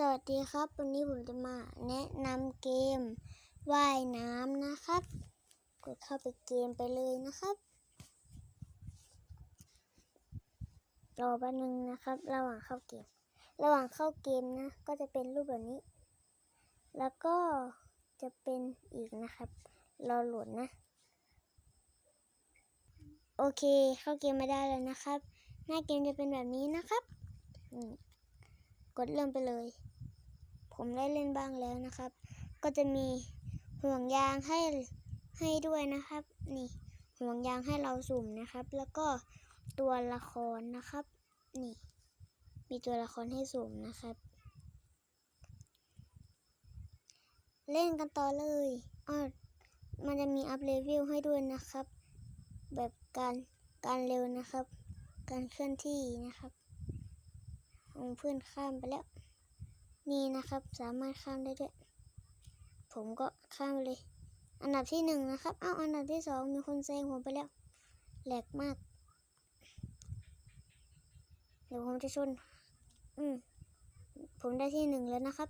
สวัสดีครับ วันนี้ผมจะมาแนะนำเกมว่ายน้ำนะครับ กดเข้าไปเกมไปเลยนะครับรอแป๊บนึงนะครับ ระหว่างเข้าเกม ระหว่างเข้าเกมนะ ก็จะเป็นรูปแบบนี้ แล้วก็จะเป็นอีกนะครับ รอโหลดนะ โอเค เข้าเกมมาได้แล้วนะครับ หน้าเกมจะเป็นแบบนี้นะครับอืม กดเริ่มไปเลย ผมได้เล่นบ้างแล้วนะครับ ก็จะมีห่วงยางให้ให้ด้วยนะครับ นี่ห่วงยางให้เราสุ่มนะครับ แล้วก็ตัวละครนะครับ นี่ มีตัวละครให้สุ่มนะครับ เล่นกันต่อเลยอ้อมันจะมีอัพเลเวลให้ด้วยนะครับ แบบการการเร็วนะครับ การเคลื่อนที่นะครับ เพื่อนข้ามไปแล้ว นี่นะครับสามารถข้ามได้ด้วย ผมก็ข้ามไปเลย อันดับที่หนึ่งนะครับ เอ้าอันดับที่สองมีคนแซงผมไปแล้ว แหลกมาก เดี๋ยวผมจะชน อืม ผมได้ที่หนึ่งแล้วนะครับ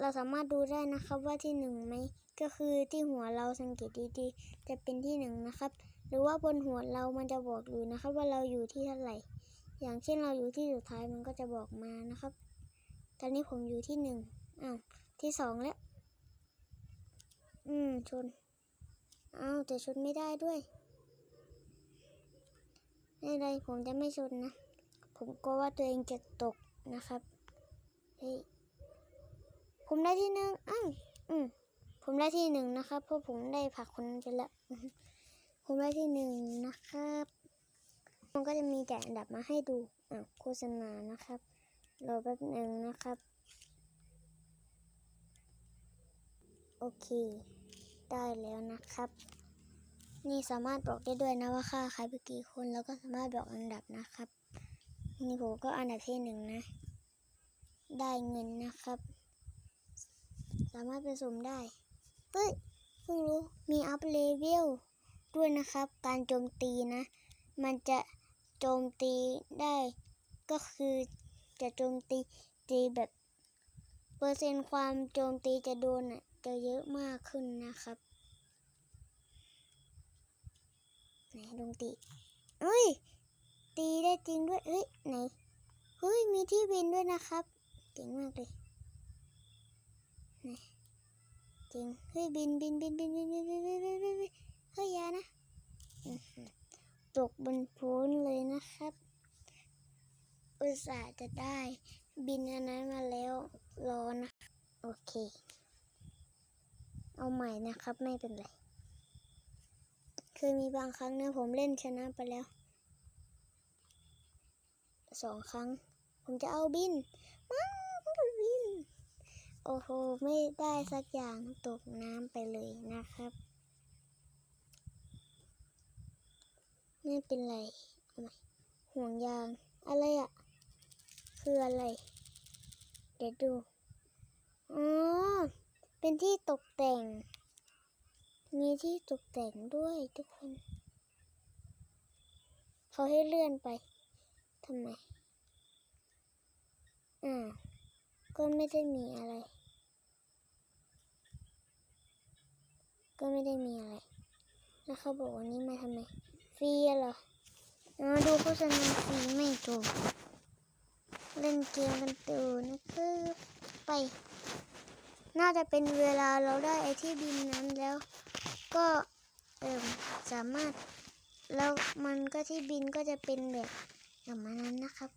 เราสามารถดูได้นะครับว่าที่หนึ่งไหม ก็คือที่หัวเราสังเกตดีๆ จะเป็นที่หนึ่งนะครับ หรือว่าบนหัวเรามันจะบอกอยู่นะครับ ว่าเราอยู่ที่เท่าไหร่ อย่างเช่นเราอยู่ที่สุดท้ายมันก็จะบอกมานะครับ ตอนนี้ผมอยู่ที่หนึ่งอ้าวที่สองแล้ว อืม ชน อ้าวแต่ชนไม่ได้ด้วยไม่ไรผมจะไม่ชนนะ ผมกลัวว่าตัวเองจะตกนะครับเฮ้ยผมได้ที่หนึ่งอ้าวอืมผมได้ที่หนึ่งนะครับ เพราะผมได้ผักคนนั้นไปแล้ว ผมได้ที่หนึ่งนะครับ มันก็จะมีแต่อันดับมาให้ดูอะโฆษณานะครับ รอแป๊บหนึ่งนะครับ โอเค ได้แล้วนะครับ นี่สามารถบอกได้ด้วยนะว่าค่าใครไปกี่คน แล้วก็สามารถบอกอันดับนะครับ นี่ผมก็อันดับที่หนึ่งนะ ได้เงินนะครับ สามารถไปสุ่มได้เฮ้ยเพิ่งรู้มีอัพเลเวลด้วยนะครับ การโจมตีนะ มันจะ โจมตีได้ก็คือจะโจมตีตีแบบเปอร์เซ็นต์ความโจมตีจะโดนอะจะเยอะมากขึ้นนะครับไหนลงตีเฮ้ย ตีได้จริงด้วยเฮ้ยไหนเฮ้ยมีที่บินด้วยนะครับเก่งมากเลยไหนเก่งเฮ้ยบินบินบินบินบินบินบินบินบินเฮ้ยอยานะ ตกบนพื้นเลยนะครับ อุตส่าห์จะได้บินอันนั้นมาแล้วรอนะ โอเค เอาใหม่นะครับไม่เป็นไรเคยมีบางครั้งนะผมเล่นชนะไปแล้วสองครั้ง ผมจะเอาบินว้าวผมจะบิน โอ้โห ไม่ได้สักอย่างตกน้ำไปเลยนะครับ ไม่เป็นไรหม่ห่วงยาง อะไรอะ่ะ คืออะไร เดี๋ยวดู อ๋อ เป็นที่ตกแต่ง มีที่ตกแต่งด้วยทุกคน เขาให้เลื่อนไป ทำไม อ่า ก็ไม่ได้มีอะไร ก็ไม่ได้มีอะไร แล้วเขาบอกวันนี้มาทำไม รีเหรออ๋อดูโฆษณาฟรีไม่ถูก เล่นเกมกันตื่นนะครับไป น่าจะเป็นเวลาเราได้ไอที่บินนั้นแล้ว ก็เอิมสามารถ แล้วมันก็ที่บินก็จะเป็นแบบอย่างมานั้นนะครับ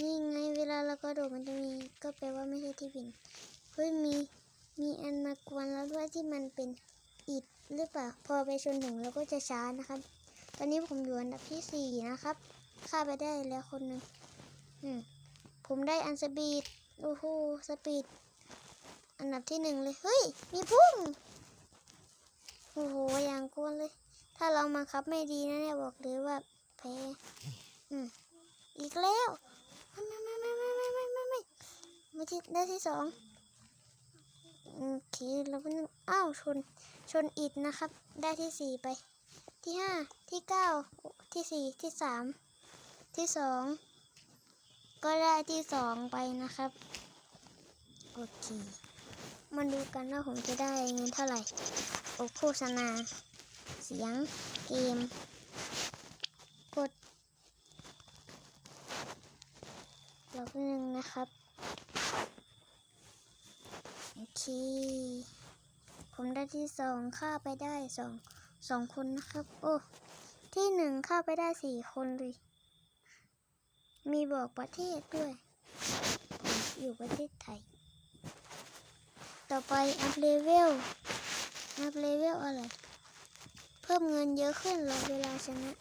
นี่ไงเวลาเราก็โดดมันจะมีก็แปลว่าไม่ใช่ที่บิน เฮ้ยมีมีอันมากวนแล้วด้วยที่มันเป็นอิฐ หรือเปล่าพอไปชนถึงเราก็จะช้านะครับ ตอนนี้ผมอยู่อันดับที่สี่นะครับฆ่าไปได้แล้วคนหนึ่งอืมผมได้อันสปีดโอ้โหสปีดอันดับที่หนึ่งเลยเฮ้ยมีพุ่งโอ้โหอย่างกวนเลย ถ้าเรามาคับไม่ดีนะเนี่ยบอกเลยว่าแพ้อืมอีกแล้วไม่ไม่ไม่ไม่ไม่ไม่ไม่ไม่ไม่ที่ได้ที่สอง โอเคแล้วก็อ้าวชนชนอิดนะครับ ได้ที่สี่ไป ที่ห้าที่เก้าที่สี่ที่สามที่สองก็ได้ที่สองไปนะครับ โอเคมาดูกันว่าผมจะได้เงินเท่าไหร่ โอโฆษณา เสียง เกม กดรอบหนึ่งนะครับ เค ผมได้ที่สองค่าไปได้สองสองคนนะครับ โอ้ ที่หนึ่งเข้าไปได้สี่คนเลย มีบอกประเทศด้วย ผมอยู่ประเทศไทย ต่อไปอัพเลเวล อัพเลเวลอะไร เพิ่มเงินเยอะขึ้นเรอเวลาชนะ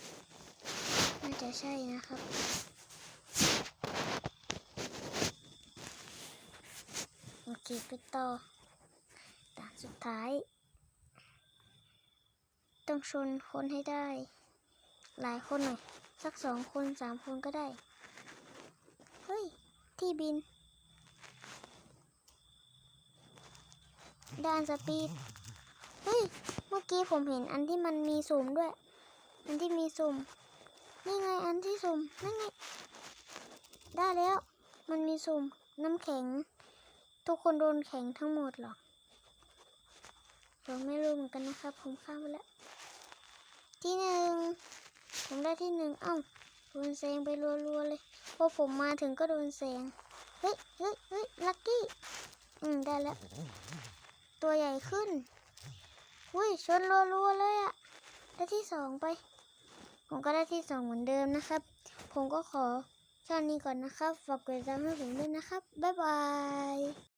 น่าจะใช่นะครับ โอ เคไปต่อด่านสุดท้าย ต้องชนคนให้ได้ หลายคนหน่อย สักสองคนสามคนก็ได้ เฮ้ย ที่บินด้านสปีด เฮ้ย เมื่อกี้ผมเห็นอันที่มันมีสุ่มด้วย อันที่มีสุ่มนี่ไงอันที่สุ่มนั่นไง ได้แล้ว มันมีสุ่มน้ำแข็ง ทุกคนโดนแข็งทั้งหมดหรอผมไม่รู้เหมือนกันนะครับ ผมข้ามไปแล้ว ที่หนึ่งผมได้ที่หนึ่งเอ้าโดนแซงไปรัวๆเลยพอผมมาถึงก็โดนแซงเฮ้ยเฮ้ยเฮ้ยลักกี้อืมได้แล้ว ตัวใหญ่ขึ้นอุ้ยชนรัวๆเลยอะได้ที่สองไป ผมก็ได้ที่สองเหมือนเดิมนะครับ ผมก็ขอแค่นี้ก่อนนะครับฝากกดติดตามให้ผมด้วยนะครับ บ๊ายบาย